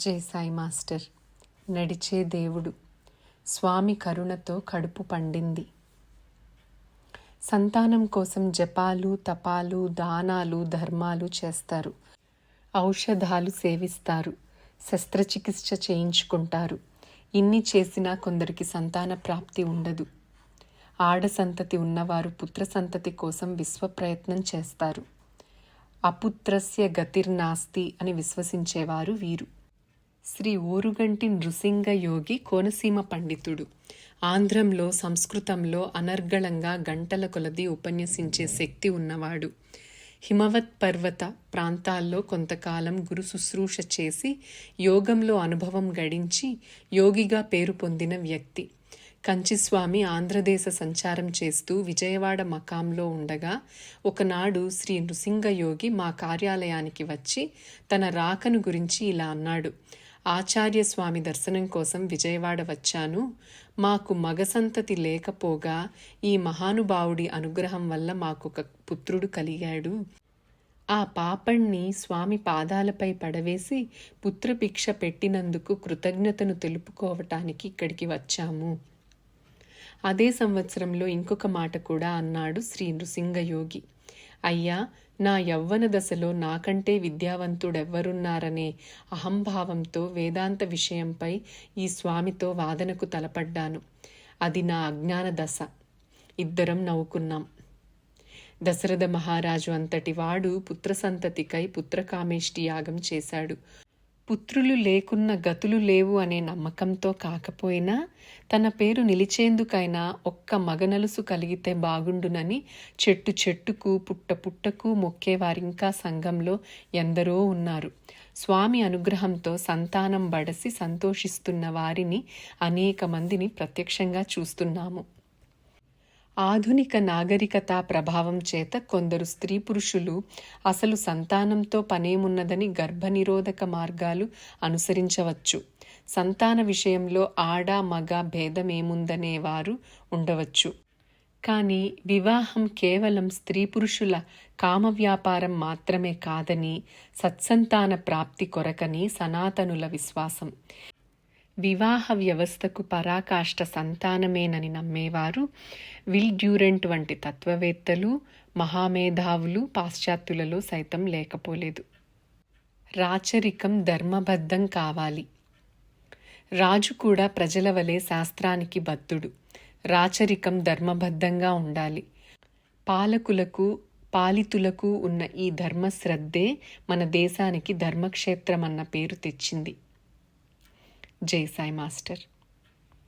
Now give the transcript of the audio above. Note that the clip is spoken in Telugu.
జై సాయి మాస్టర్. నడిచే దేవుడు స్వామి కరుణతో కడుపు పండింది. సంతానం కోసం జపాలు తపాలు దానాలు ధర్మాలు చేస్తారు. ఔషధాలు సేవిస్తారు. శస్త్రచికిత్స చేయించుకుంటారు. ఇన్ని చేసినా కొందరికి సంతాన ప్రాప్తి ఉండదు. ఆడ సంతతి ఉన్నవారు పుత్ర సంతతి కోసం విశ్వ ప్రయత్నం చేస్తారు. అపుత్రస్య గతిర్నాస్తి అని విశ్వసించేవారు వీరు. శ్రీ ఓరుగంటి నృసింగ యోగి కోనసీమ పండితుడు. ఆంధ్రంలో సంస్కృతంలో అనర్గళంగా గంటల కొలది ఉపన్యసించే శక్తి ఉన్నవాడు. హిమవత్ పర్వత ప్రాంతాల్లో కొంతకాలం గురు శుశ్రూష చేసి యోగంలో అనుభవం గడించి యోగిగా పేరు పొందిన వ్యక్తి. కంచిస్వామి ఆంధ్రదేశ సంచారం చేస్తూ విజయవాడ మకాంలో ఉండగా ఒకనాడు శ్రీ నృసింగయోగి మా కార్యాలయానికి వచ్చి తన రాకను గురించి ఇలా అన్నాడు. ఆచార్య స్వామి దర్శనం కోసం విజయవాడ వచ్చాను. మాకు మగసంతతి లేకపోగా ఈ మహానుభావుడి అనుగ్రహం వల్ల మాకొక పుత్రుడు కలిగాడు. ఆ పాపణ్ణి స్వామి పాదాలపై పడవేసి పుత్రభిక్ష పెట్టినందుకు కృతజ్ఞతను తెలుపుకోవటానికి ఇక్కడికి వచ్చాము. అదే సంవత్సరంలో ఇంకొక మాట కూడా అన్నాడు శ్రీ నృసింగయోగి. అయ్యా నా యవ్వన దశలో నాకంటే విద్యావంతుడెవ్వరున్నారనే అహంభావంతో వేదాంత విషయంపై ఈ స్వామితో వాదనకు తలపడ్డాను. అది నా అజ్ఞాన దశ. ఇద్దరం నవ్వుకున్నాం. దశరథ మహారాజు అంతటి వాడు పుత్రసంతతికై పుత్రకామేష్టి యాగం చేశాడు. పుత్రులు లేకున్న గతులు లేవు అనే నమ్మకంతో కాకపోయినా తన పేరు నిలిచేందుకైనా ఒక్క మగనలుసు కలిగితే బాగుండునని చెట్టు చెట్టుకు పుట్ట పుట్టకు మొక్కేవారింకా సంఘంలో ఎందరో ఉన్నారు. స్వామి అనుగ్రహంతో సంతానం బడసి సంతోషిస్తున్న వారిని అనేక మందిని ప్రత్యక్షంగా చూస్తున్నాము. ఆధునిక నాగరికత ప్రభావం చేత కొందరు స్త్రీ పురుషులు అసలు సంతానంతో పనేమున్నదని గర్భనిరోధక మార్గాలు అనుసరించవచ్చు. సంతాన విషయంలో ఆడ మగ భేదమేముందనే వారు ఉండవచ్చు. కానీ వివాహం కేవలం స్త్రీ పురుషుల కామ వ్యాపారం మాత్రమే కాదని సత్సంతాన ప్రాప్తి కొరకని సనాతనుల విశ్వాసం. వివాహ వ్యవస్థకు పరాకాష్ట సంతానమేనని నమ్మేవారు. విల్ డ్యూరెంట్ వంటి తత్వవేత్తలు మహామేధావులు పాశ్చాత్యులలో సైతం లేకపోలేదు. రాచరికం ధర్మబద్ధం కావాలి. రాజు కూడా ప్రజల వలె శాస్త్రానికి బద్ధుడు. రాచరికం ధర్మబద్ధంగా ఉండాలి. పాలకులకు పాలితులకు ఉన్న ఈ ధర్మశ్రద్ధే మన దేశానికి ధర్మక్షేత్రం అన్న పేరు తెచ్చింది. జై సాయి మాస్టర్